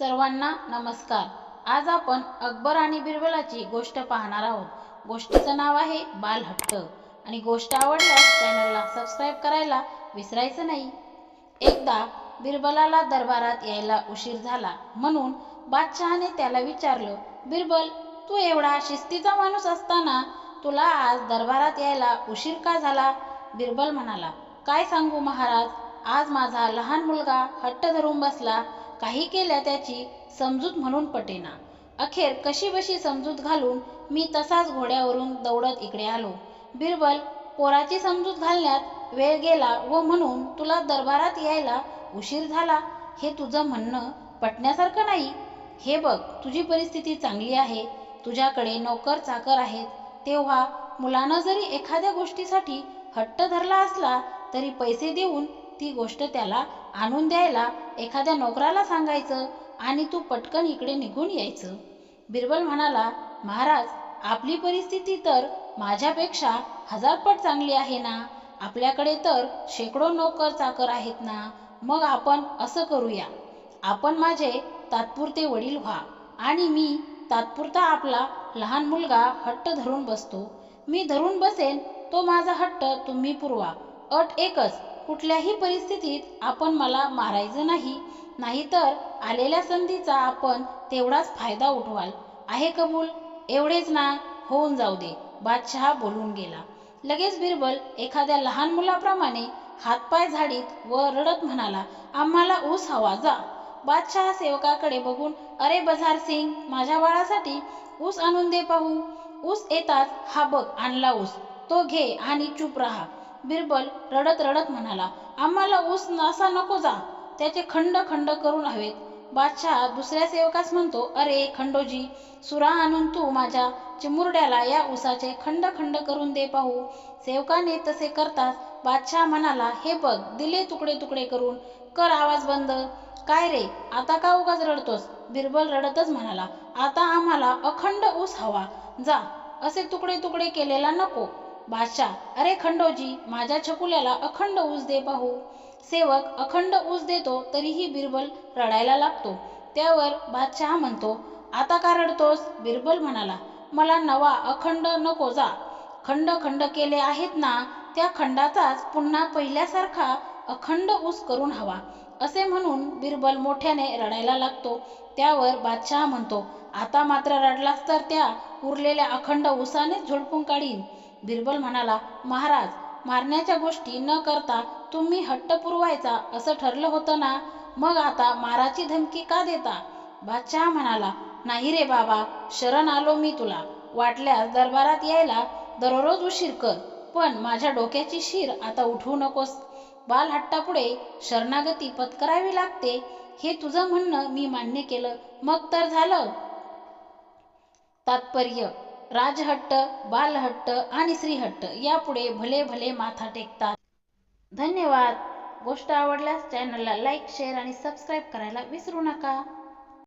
सर्वांना नमस्कार. आज आपण अकबर आणि बिरबलाची गोष्ट पाहणार आहोत. गोष्टीचं नाव आहे बालहट्ट. आणि गोष्ट आवडल्यास चॅनलला सबस्क्राईब करायला विसरायचं नाही. एकदा बिरबलाला दरबारात यायला उशीर झाला म्हणून बादशहाने त्याला विचारलं बिरबल तू एवढा शिस्तीचा माणूस असताना तुला आज दरबारात यायला उशीर का झाला? बिरबल म्हणाला काय सांगू महाराज? आज माझा लहान मुलगा हट्ट धरून बसला. काही केल्या त्याची समजूत म्हणून पटेना. अखेर कशीबशी समजूत घालून मी तसाच घोड्यावरून दौडत इकडे आलो. बिरबल पोराची समजूत घालण्यात वेळ गेला व म्हणून तुला दरबारात यायला उशीर झाला? हे तुझं म्हणणं पटण्यासारखं नाही. हे बघ तुझी परिस्थिती चांगली आहे. तुझ्याकडे नोकर चाकर आहेत. तेव्हा मुलानं जरी एखाद्या गोष्टीसाठी हट्ट धरला असला तरी पैसे देऊन ती गोष्ट त्याला आणून द्यायला एखाद्या नोकराला सांगायचं आणि तू पटकन इकडे निघून यायचं. बिरबल म्हणाला महाराज आपली परिस्थिती तर माझ्यापेक्षा हजारपट चांगली आहे ना? आपल्याकडे तर शेकडो नोकर चाकर आहेत ना? मग आपण असं करूया. आपण माझे तात्पुरते वडील व्हा आणि मी तात्पुरता आपला लहान मुलगा हट्ट धरून बसतो. मी धरून बसेन तो माझा हट्ट तुम्ही पुरवा. अट एकच कुठल्याही परिस्थितीत आपण मला मारायचं नाही नाहीतर आलेल्या संधीचा आपण तेवढाच फायदा उठवाल. आहे कबूल? एवढेच ना होऊन जाऊ दे. बादशहा बोलून गेला. लगेच बिरबल एखाद्या लहान मुलाप्रमाणे हातपाय झाडीत व रडत म्हणाला आम्हाला ऊस हवा जा. बादशहा सेवकाकडे बघून अरे बझार सिंग माझ्या बाळासाठी ऊस आणून दे पाहू. ऊस येताच हा बघ आणला ऊस. तो घे आणि चूप राहा. बिरबल रडत रडत म्हणाला आम्हाला ऊस असा नको जा. त्याचे खंड खंड करून हवेत. बादशहा दुसऱ्या सेवकास म्हणतो अरे खंडोजी सुरा आणून तू माझ्या चिमुरड्याला या ऊसाचे खंड खंड करून दे पाहू. सेवकाने तसे करताच बादशहा म्हणाला हे बघ दिले तुकडे तुकडे करून. कर आवाज बंद. काय रे आता का उगाच रडतोस? बिरबल रडतच म्हणाला आता आम्हाला अखंड ऊस हवा. जा असे तुकडे तुकडे केलेला नको. बादशाह अरे खंडोजी माझ्या छकुल्याला अखंड ऊस दे पाहू. सेवक अखंड ऊस देतो तरीही बिरबल रडायला लागतो. त्यावर बादशाह म्हणतो आता का रडतोस? बिरबल म्हणाला मला नवा अखंड नको जा. खंड खंड केले आहेत ना त्या खंडाचाच पुन्हा पहिल्यासारखा अखंड ऊस करून हवा. असे म्हणून बिरबल मोठ्याने रडायला लागतो. त्यावर बादशाह म्हणतो आता मात्र रडलास तर त्या उरलेल्या अखंड ऊसानेच झोडपून काढीन. बिरबल म्हणाला महाराज मारण्याच्या गोष्टी न करता तुम्ही हट्ट पुरवायचा असं ठरलं होतं ना? मग आता माराची धमकी का देता? बादशाह म्हणाला नाही रे बाबा शरण आलो मी तुला. वाटल्यास दरबारात यायला दररोज उशीर कर पण माझ्या डोक्याची शीर आता उठवू नकोस. बालहट्टापुढे शरणागती पत्करावी लागते हे तुझं म्हणणं मी मान्य केलं. मग तर झालं. तात्पर्य राजहट्ट बालहट्ट आणि श्रीहट्ट यापुढे भले भले माथा टेकतात. धन्यवाद. गोष्ट आवडल्यास चॅनलला लाईक शेअर आणि सबस्क्राईब करायला विसरू नका.